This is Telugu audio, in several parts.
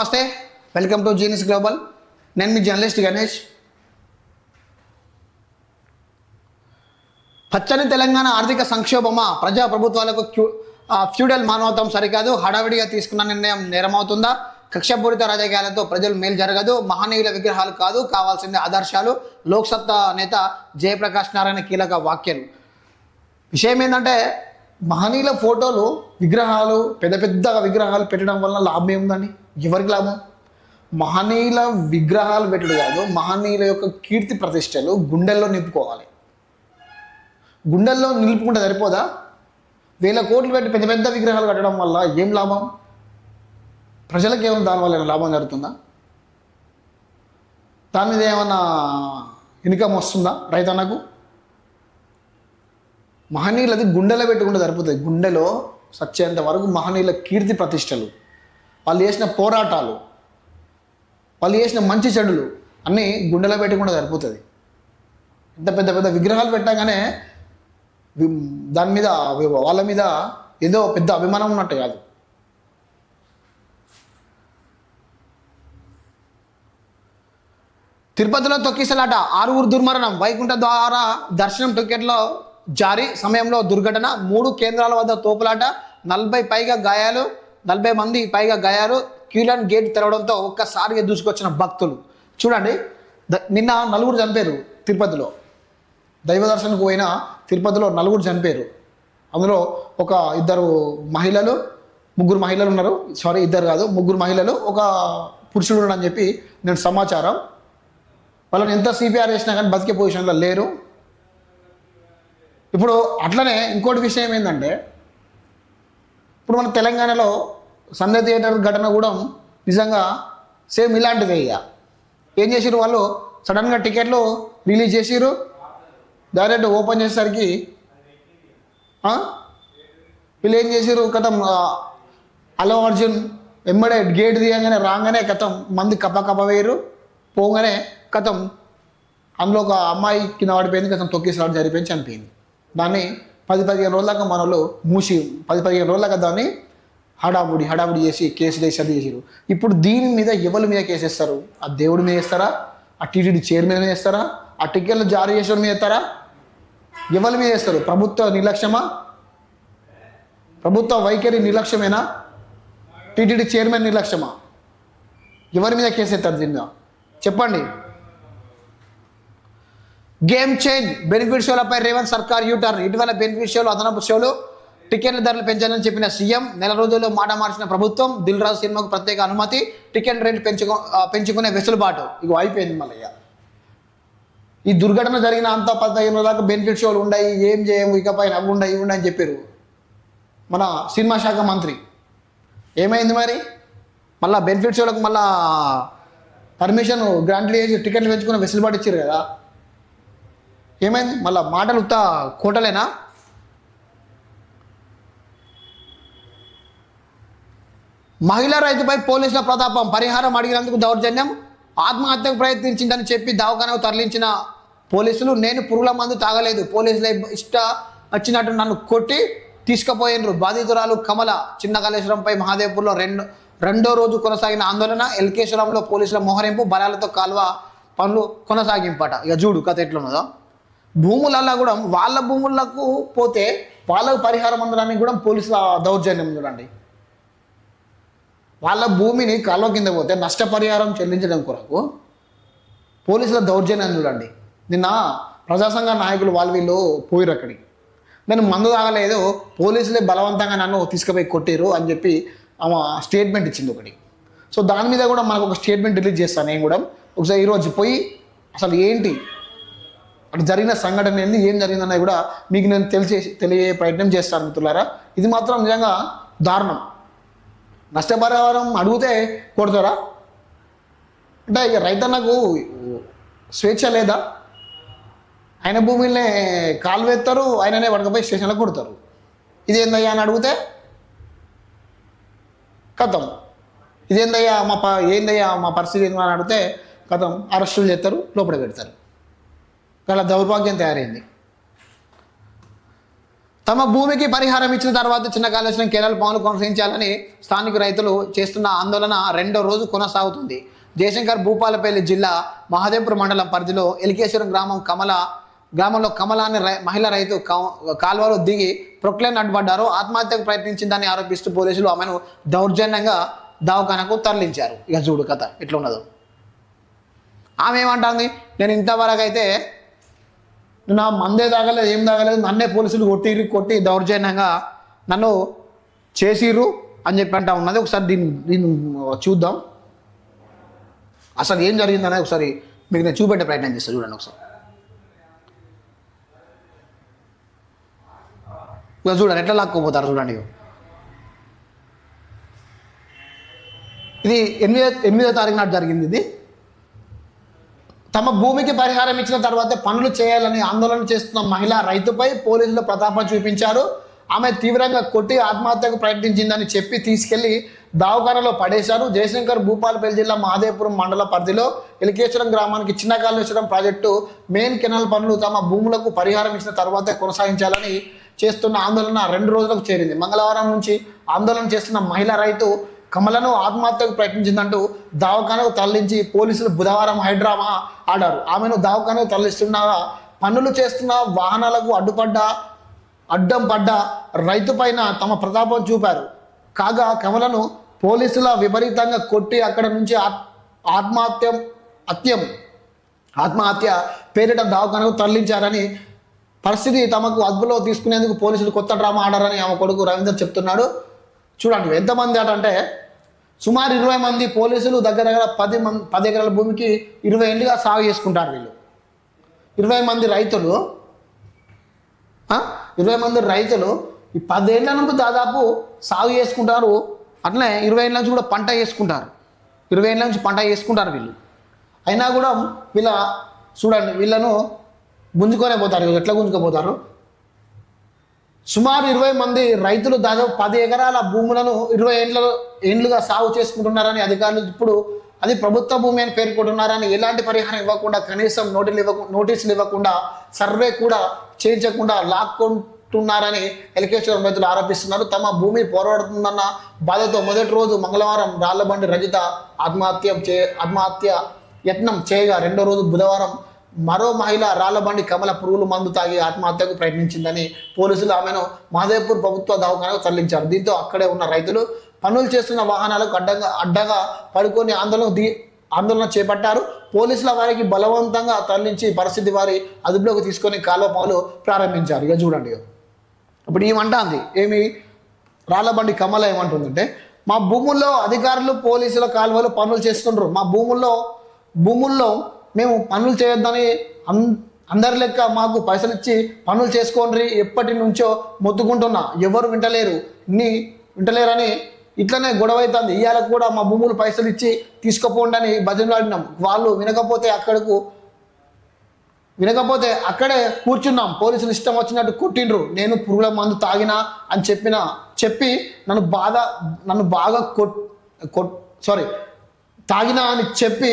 నమస్తే వెల్కమ్ టు జీనిస్ గ్లోబల్. నేను మీ జర్నలిస్ట్ గణేష్. పచ్చని తెలంగాణ ఆర్థిక సంక్షోభమా? ప్రజా ప్రభుత్వాలకు క్యూ- ఫ్యూడల్ మానవత్వం సరికాదు. హడావిడిగా తీసుకున్న నిర్ణయం నేరమవుతుందా? కక్షపూరిత రాజకీయాలతో ప్రజలు మేలు జరగదు. మహనీయుల విగ్రహాలు కాదు. కావాల్సింది ఆదర్శాలు. లోక్సత్తా నేత జయప్రకాష్ నారాయణ కీలక వ్యాఖ్యలు. విషయం ఏంటంటే మహనీయుల ఫోటోలు విగ్రహాలు పెద్ద పెద్ద విగ్రహాలు పెట్టడం వల్ల లాభం ఏముందండి? ఎవరికి లాభం? మహనీయుల విగ్రహాలు పెట్టడం కాదు మహనీయుల యొక్క కీర్తి ప్రతిష్టలు గుండెల్లో నింపుకోవాలి. గుండెల్లో నిలుపుకుంటే సరిపోదా? వేల కోట్లు పెట్టి పెద్ద పెద్ద విగ్రహాలు కట్టడం వల్ల ఏం లాభం? ప్రజలకు ఏమైనా దానివల్ల ఏమైనా లాభం జరుగుతుందా? దాని మీద ఏమన్నా ఇన్కమ్ వస్తుందా రైతన్నకు? మహనీయులది గుండెలో పెట్టుకుంటే సరిపోతుంది గుండెలో సచ్చేంత వరకు మహనీయుల కీర్తి ప్రతిష్టలు. వాళ్ళు చేసిన పోరాటాలు వాళ్ళు చేసిన మంచి చెడులు అన్నీ గుండెలో పెట్టుకుంటే సరిపోతుంది. ఇంత పెద్ద పెద్ద విగ్రహాలు పెట్టగానే దాని మీద వాళ్ళ మీద ఏదో పెద్ద అభిమానం ఉన్నట్టు కాదు. తిరుపతిలో తొక్కిసలాట ఆరుగురు దుర్మరణం. వైకుంఠ ద్వారా దర్శనం టికెట్లో జారీ సమయంలో దుర్ఘటన. మూడు కేంద్రాల వద్ద తోపులాట. నలభై పైగా గాయాలు. నలభై మంది పైగా గయారు క్యూలన్ గేట్ తెరవడంతో ఒక్కసారిగా దూసుకొచ్చిన భక్తులు. చూడండి ద- నిన్న నలుగురు చనిపోయారు తిరుపతిలో. దైవ దర్శనకు పోయిన తిరుపతిలో నలుగురు చనిపోయారు అందులో ఒక ఇద్దరు మహిళలు ముగ్గురు మహిళలు ఉన్నారు. సారీ ఇద్దరు కాదు ముగ్గురు మహిళలు ఒక పురుషుడు ఉన్నాడు అని చెప్పి నేను సమాచారం. వాళ్ళని ఎంత సిపిఆర్ చేసినా కానీ బతికే పొజిషన్లో లేరు. ఇప్పుడు అట్లనే ఇంకోటి విషయం ఏంటంటే ఇప్పుడు మన తెలంగాణలో సండే థియేటర్ ఘటన కూడా నిజంగా సేమ్ ఇలాంటిదే ఇక. ఏం చేసిరు వాళ్ళు? సడన్గా టికెట్లు రిలీజ్ చేసిరు డైరెక్ట్ ఓపెన్ చేసేసరికి వీళ్ళు ఏం చేసిరు కథం అల్లు అర్జున్ వెంబడే గేట్ తీయగానే రాగానే కథం మంది కప్ప కప్ప వేయరు. పోగానే కథం అందులో ఒక అమ్మాయి కింద పడిపోయింది కథం తొక్కిసలాడు జరిపోయింది చనిపోయింది. దాన్ని పది పదిహేను రోజులక దాకా మనలో మూసి పది పదిహేను రోజుల దాన్ని హడావుడి హడావుడి చేసి కేసులు వేసి అది చేసారు. ఇప్పుడు దీని మీద ఎవరి మీద కేసు వేస్తారు? ఆ దేవుడి మీద వేస్తారా? ఆ టీటీడీ చైర్మన్ మీద వేస్తారా? ఆ టికెట్లు జారీ చేసిన మీద వేస్తారా? ఎవరి మీద వేస్తారు? ప్రభుత్వ నిర్లక్ష్యమా? ప్రభుత్వ వైఖరి నిర్లక్ష్యమేనా? TTD chairman నిర్లక్ష్యమా? ఎవరి మీద కేసు ఎత్తారు దీని మీద? చెప్పండి. గేమ్ చేంజ్ బెనిఫిట్ షోలపై రేవంత్ సర్కార్ యూటర్న్ ఇటీవల బెనిఫిట్ షోలు అదనపు షోలు టికెట్ల ధరలు పెంచాలని చెప్పిన సీఎం నెల రోజుల్లో మాట మార్చిన ప్రభుత్వం దిల్ రాజు సినిమాకు ప్రత్యేక అనుమతి టికెట్ రేట్ పెంచుకో పెంచుకునే వెసులుబాటు. ఇక అయిపోయింది మళ్ళీ ఈ దుర్ఘటన జరిగిన అంత పదిహేను దాకా బెనిఫిట్ షోలు ఉన్నాయి ఏం చేయము ఇకపై అవి ఉన్నాయి ఇవి అని చెప్పారు మన సినిమా శాఖ మంత్రి. ఏమైంది మరి? మళ్ళీ బెనిఫిట్ షోలకు మళ్ళా పర్మిషన్ గ్రాంట్లు చేసి టికెట్లు పెంచుకునే వెసులుబాటు ఇచ్చారు కదా. ఏమైంది? మళ్ళా మాటలు ఉత్త కోటలేనా? మహిళా రైతుపై పోలీసుల ప్రతాపం పరిహారం అడిగినందుకు దౌర్జన్యం ఆత్మహత్యకు ప్రయత్నించిందని చెప్పి దవాఖానకు తరలించిన పోలీసులు నేను పురుగుల మందు తాగలేదు. పోలీసుల ఇష్ట వచ్చినట్టు నన్ను కొట్టి తీసుకుపోయినరు. బాధితురాలు కమల చిన్నకాళేశ్వరంపై మహాదేవ్పూర్లో రెండు రెండో రోజు కొనసాగిన ఆందోళన ఎల్కేశ్వరంలో పోలీసుల మోహరింపు బలాలతో కాల్వ పనులు కొనసాగింపట. ఇక చూడు కథ ఎట్లున్నదో. భూములలో కూడా వాళ్ళ భూములకు పోతే వాళ్ళకు పరిహారం అందడానికి కూడా పోలీసుల దౌర్జన్యం చూడండి. వాళ్ళ భూమిని కాలువ కింద పోతే నష్టపరిహారం చెల్లించడం కొరకు పోలీసుల దౌర్జన్యం చూడండి. నిన్న ప్రజాసంఘ నాయకులు వాళ్ళు వీళ్ళు పోయిరు అక్కడికి. నేను మందు తాగలేదు పోలీసులే బలవంతంగా నన్ను తీసుకుపోయి కొట్టారు అని చెప్పి ఆమె స్టేట్మెంట్ ఇచ్చింది ఒకటి. సో దాని మీద కూడా మనకు ఒక స్టేట్మెంట్ రిలీజ్ చేస్తాను నేను కూడా. ఒకసారి ఈరోజు పోయి అసలు ఏంటి? అక్కడ జరిగిన సంఘటన ఏంది ఏం జరిగిందన్నది కూడా మీకు నేను తెలిసే తెలియ ప్రయత్నం చేస్తాను మిత్రులారా. ఇది మాత్రం నిజంగా దారుణం. నష్టపరిహారం అడిగితే కొడతారా? అంటే ఇక రైతన్నకు స్వేచ్ఛ లేదా? ఆయన భూమిని కాలువేస్తారు ఆయననే పడకపోయి స్టేషన్లో కొడతారు. ఇదేందయ్యా అని అడిగితే కథం ఇదేందయ్యా మా ప ఏందయ్యా మా పరిస్థితి ఏందని అని అడిగితే కథం అరెస్టులు చేస్తారు లోపల పెడతారు. చాలా దౌర్భాగ్యం తయారైంది. తమ భూమికి పరిహారం ఇచ్చిన తర్వాత చిన్న కాళేశ్వరం కేరళ పనులు కొనసాగించాలని స్థానిక రైతులు చేస్తున్న ఆందోళన రెండో రోజు కొనసాగుతుంది. జయశంకర్ భూపాలపల్లి జిల్లా మహాదేవ్పూర్ మండలం పరిధిలో ఎలికేశ్వరం గ్రామం కమల గ్రామంలో కమల అనే రై- మహిళా రైతు కాల్వలో దిగి ప్రొక్లైన్ అడ్డుపడ్డారు ఆత్మహత్యకు ప్రయత్నించిందని ఆరోపిస్తూ పోలీసులు ఆమెను దౌర్జన్యంగా దవాఖానకు తరలించారు. ఇక చూడు కథ ఎట్లున్నదో. ఆమె ఏమంటుంది? నేను ఇంతవరకు అయితే నా మందే తాగలేదు ఏం తాగలేదు నన్నే పోలీసులు కొట్టిర్రు కొట్టి దౌర్జన్యంగా నన్ను చేసిర్రు అని చెప్పి అంటా ఉన్నది. ఒకసారి దీన్ని దీన్ని చూద్దాం. అసలు ఏం జరిగిందనేది ఒకసారి మీకు నేను చూపెట్టే ప్రయత్నం చేస్తాను చూడండి ఒకసారి. ఇక చూడండి ఎట్లా లాక్కోపోతారు చూడండి ఇది ఎనిమిదో ఎనిమిదో తారీఖు నాడు జరిగింది ఇది. తమ భూమికి పరిహారం ఇచ్చిన తర్వాత పనులు చేయాలని ఆందోళన చేస్తున్న మహిళ రైతుపై పోలీసులు ప్రతాపం చూపించారు. ఆమె తీవ్రంగా కొట్టి ఆత్మహత్యకు ప్రయత్నించిందని చెప్పి తీసుకెళ్ళి దావఖానలో పడేశారు. జయశంకర్ భూపాలపల్లి జిల్లా మహాదేవపురం మండల పరిధిలో ఎలికేశ్వరం గ్రామానికి చిన్న కాళేశ్వరం ప్రాజెక్టు మెయిన్ కెనాల్ పనులు తమ భూములకు పరిహారం ఇచ్చిన తర్వాత కొనసాగించాలని చేస్తున్న ఆందోళన రెండు రోజులకు చేరింది. మంగళవారం నుంచి ఆందోళన చేస్తున్న మహిళా రైతు కమలను ఆత్మహత్యకు ప్రయత్నించిందంటూ దవాఖానకు తరలించి పోలీసులు బుధవారం హైడ్రామా ఆడారు. ఆమెను దవాఖానకు తరలిస్తుండగా పనులు చేస్తున్న వాహనాలకు అడ్డుపడ్డ అడ్డం పడ్డ రైతు పైన తమ ప్రతాపం చూపారు. కాగా కమలను పోలీసుల విపరీతంగా కొట్టి అక్కడ నుంచి ఆత్- ఆత్మహత్యం హత్యం ఆత్మహత్య పేరిట దవాఖానకు తరలించారని పరిస్థితి తమకు అదుపులో తీసుకునేందుకు పోలీసులు కొత్త డ్రామా ఆడారని ఆమె కొడుకు రవీందర్ చెప్తున్నాడు. చూడండి ఎంతమంది అట అంటే సుమారు ఇరవై మంది పోలీసులు దగ్గర దగ్గర పది మంది పది ఎకరాల భూమికి ఇరవై ఏళ్ళుగా సాగు చేసుకుంటారు వీళ్ళు. ఇరవై మంది రైతులు ఇరవై మంది రైతులు ఈ పదేళ్ళ నుండి దాదాపు సాగు చేసుకుంటారు. అట్లనే ఇరవై ఏళ్ళ నుంచి కూడా పంట చేసుకుంటారు. ఇరవై ఏళ్ళ నుంచి పంట చేసుకుంటారు వీళ్ళు. అయినా కూడా వీళ్ళ చూడండి వీళ్ళను గుంజుకొనే పోతారు. ఎట్లా గుంజుకోపోతారు? సుమారు ఇరవై మంది రైతులు దాదాపు పది ఎకరాల భూములను ఇరవై ఏండ్లలో ఏండ్లుగా సాగు చేసుకుంటున్నారని అధికారులు ఇప్పుడు అది ప్రభుత్వ భూమి అని పేర్కొంటున్నారని ఎలాంటి పరిహారం ఇవ్వకుండా కనీసం నోటీలు ఇవ్వ నోటీసులు ఇవ్వకుండా సర్వే కూడా చేయించకుండా లాక్కుంటున్నారని ఎలికేశ్వరం రైతులు ఆరోపిస్తున్నారు. తమ భూమి పోరాడుతుందన్న బాధతో మొదటి రోజు మంగళవారం రాళ్ళబండి రజిత ఆత్మహత్య చే ఆత్మహత్య యత్నం చేయగా రెండో రోజు బుధవారం మరో మహిళ రాళ్ళబండి కమల పురుగులు మందు తాగి ఆత్మహత్యకు ప్రయత్నించిందని పోలీసులు ఆమెను మాదేపూర్ ప్రభుత్వ దవాఖానకు తరలించారు. దీంతో అక్కడే ఉన్న రైతులు పనులు చేస్తున్న వాహనాలకు అడ్డంగా అడ్డగా పడుకొని ఆందోళన ది ఆందోళన చేపట్టారు. పోలీసుల వారికి బలవంతంగా తరలించి పరిస్థితి వారి అదుపులోకి తీసుకొని కాలువ ప్రారంభించారు. ఇక చూడండి. ఇప్పుడు ఏమంటుంది ఏమి? రాళ్ళబండి కమల ఏమంటుందంటే మా భూముల్లో అధికారులు పోలీసుల కాలువలు పనులు చేస్తుండ్రు. మా భూముల్లో భూముల్లో మేము పనులు చేయొద్దని అందరి లెక్క మాకు పైసలు ఇచ్చి పనులు చేసుకోండి ఎప్పటి నుంచో మొత్తుకుంటున్నా. ఎవరు వింటలేరు. నీ వింటలేరని ఇట్లనే గొడవ అవుతుంది ఇవాళ కూడా మా భూములు పైసలు ఇచ్చి తీసుకుపోండి అని భజనలు ఆడినాం. వాళ్ళు వినకపోతే అక్కడకు వినకపోతే అక్కడే కూర్చున్నాం. పోలీసులు ఇష్టం వచ్చినట్టు కొట్టిండ్రు. నేను పురుగుల మందు తాగినా అని చెప్పిన చెప్పి నన్ను బాధ నన్ను బాగా కొట్ కొట్ సారీ తాగినా అని చెప్పి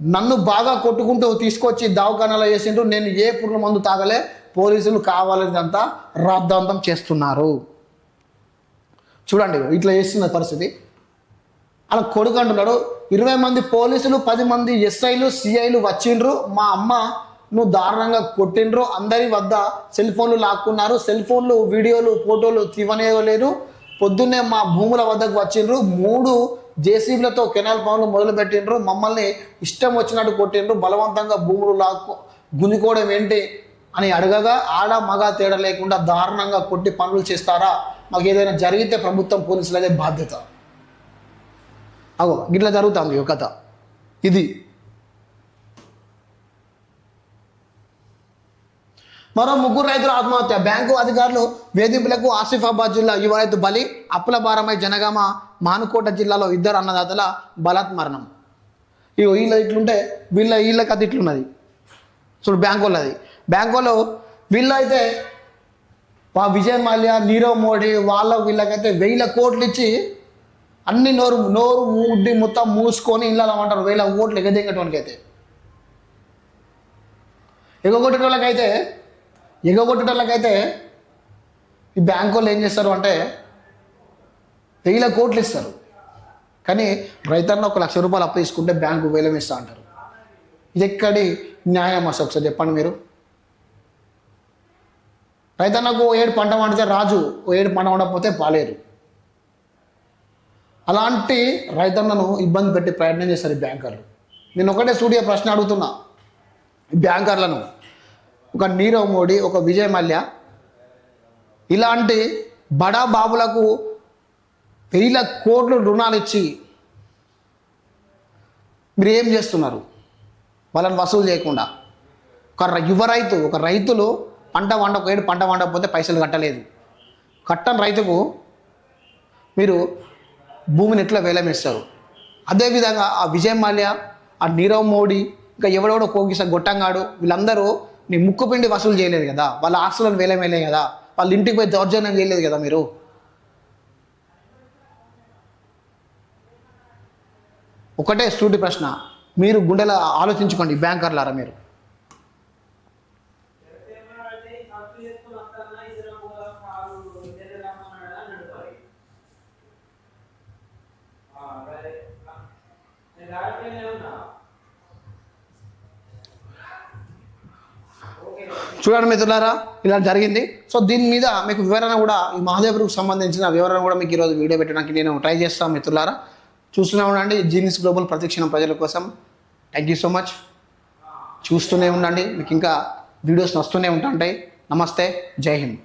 నన్ను బాగా కొట్టుకుంటూ తీసుకొచ్చి దవాఖానాలో వేసిండ్రు. నేను ఏ పురుగుల మందు తాగలే పోలీసులు కావాలనేదంతా రాద్ధాంతం చేస్తున్నారు. చూడండి ఇట్లా చేస్తున్న పరిస్థితి. అలా కొడుకు అంటున్నాడు ఇరవై మంది పోలీసులు పది మంది ఎస్ఐలు సిఐలు వచ్చిండ్రు. మా అమ్మ నువ్వు దారుణంగా కొట్టిండ్రు. అందరి వద్ద సెల్ ఫోన్లు లాక్కున్నారు. సెల్ ఫోన్లు వీడియోలు ఫోటోలు తీవనేయలేరు పొద్దున్నే మా భూముల వద్దకు వచ్చిండ్రు. మూడు జేసీబీలతో కెనాల్ పనులు మొదలుపెట్టిండ్రు. మమ్మల్ని ఇష్టం వచ్చినట్టు కొట్టిండ్రు. బలవంతంగా భూములు లాక్కు గుంజుకోవడం ఏంటి అని అడగగా ఆడ మగ తేడా లేకుండా దారుణంగా కొట్టి పనులు చేస్తారా? మాకు ఏదైనా జరిగితే ప్రభుత్వం పోలీసులదే బాధ్యత. అగో ఇట్లా జరుగుతుంది ఈ కథ. ఇది. మరో ముగ్గురు రైతుల ఆత్మహత్య. బ్యాంకు అధికారులు వేధింపులకు ఆసిఫాబాద్ జిల్లా యువ రైతు బలి అప్పుల భారమై జనగామ మానుకోట జిల్లాలో ఇద్దరు అన్నదాతల బలాత్మరణం ఇగో వీళ్ళ ఇట్లుంటే వీళ్ళ వీళ్ళ కథ ఇట్లున్నది. చూడు బ్యాంక్ వాళ్ళది బ్యాంక్ వాళ్ళు వీళ్ళు అయితే విజయ్ మాల్యా నీరవ్ మోడీ వాళ్ళ వీళ్ళకైతే వేల కోట్లు ఇచ్చి అన్ని నోరు నోరు ముడ్డి మొత్తం మూసుకొని ఇళ్ళలో అంటారు వేల ఓట్లు అయితే ఎగగొట్టేటోళ్ళకైతే ఎగగొట్టేటోళ్ళకైతే ఈ బ్యాంక్ వాళ్ళు ఏం చేస్తారు అంటే వేల కోట్లు ఇస్తారు. కానీ రైతన్న ఒక లక్ష రూపాయలు అప్పు తీసుకుంటే బ్యాంకు వేలం ఇస్తా అంటారు. ఇది ఎక్కడి న్యాయం అసలు ఒకసారి చెప్పండి మీరు. రైతన్నకు ఓ ఏడు పంట పండితే రాజు ఓ ఏడు పంట పండకపోతే పాలేరు అలాంటి రైతన్నను ఇబ్బంది పెట్టి ప్రయత్నం చేస్తారు ఈ బ్యాంకర్లు. నేను ఒకటే స్టూడియో ప్రశ్న అడుగుతున్నా. బ్యాంకర్లను ఒక నీరవ్ మోడీ ఒక విజయ్ మల్య ఇలాంటి బడా బాబులకు వెయ్యిల కోట్లు రుణాలు ఇచ్చి మీరు ఏం చేస్తున్నారు? వాళ్ళని వసూలు చేయకుండా. ఒక యువ రైతు ఒక రైతులు పంట వండకపోయాడు పంట వండకపోతే పైసలు కట్టలేదు. కట్టని రైతుకు మీరు భూమిని ఎట్లా వేలమిస్తారు? అదేవిధంగా ఆ విజయ్ మాల్యా ఆ నీరవ్ మోడీ ఇంకా ఎవడెవడో కోగిస గొట్టంగాడు వీళ్ళందరూ నీ ముక్కు పిండి వసూలు చేయలేదు కదా? వాళ్ళ ఆస్తులను వేలం వేయలేదు కదా? వాళ్ళ ఇంటికి పోయి దౌర్జన్యం చేయలేదు కదా మీరు? ఒకటే సూటి ప్రశ్న. మీరు గుండెల ఆలోచించుకోండి బ్యాంకర్లారా మీరు. చూడండి మిత్రులారా ఇలా జరిగింది. సో దీని మీద మీకు వివరణ కూడా ఈ మహాదేవుడికి సంబంధించిన వివరణ కూడా మీకు ఈరోజు వీడియో పెట్టడానికి నేను ట్రై చేస్తాను మిత్రులారా. చూస్తూనే ఉండండి. జీనియస్ గ్లోబల్ ప్రతిక్షణం ప్రజల కోసం. థ్యాంక్ యూ సో మచ్ చూస్తూనే ఉండండి. మీకు ఇంకా వీడియోస్ వస్తూనే ఉంటాయి నమస్తే. జై హింద్.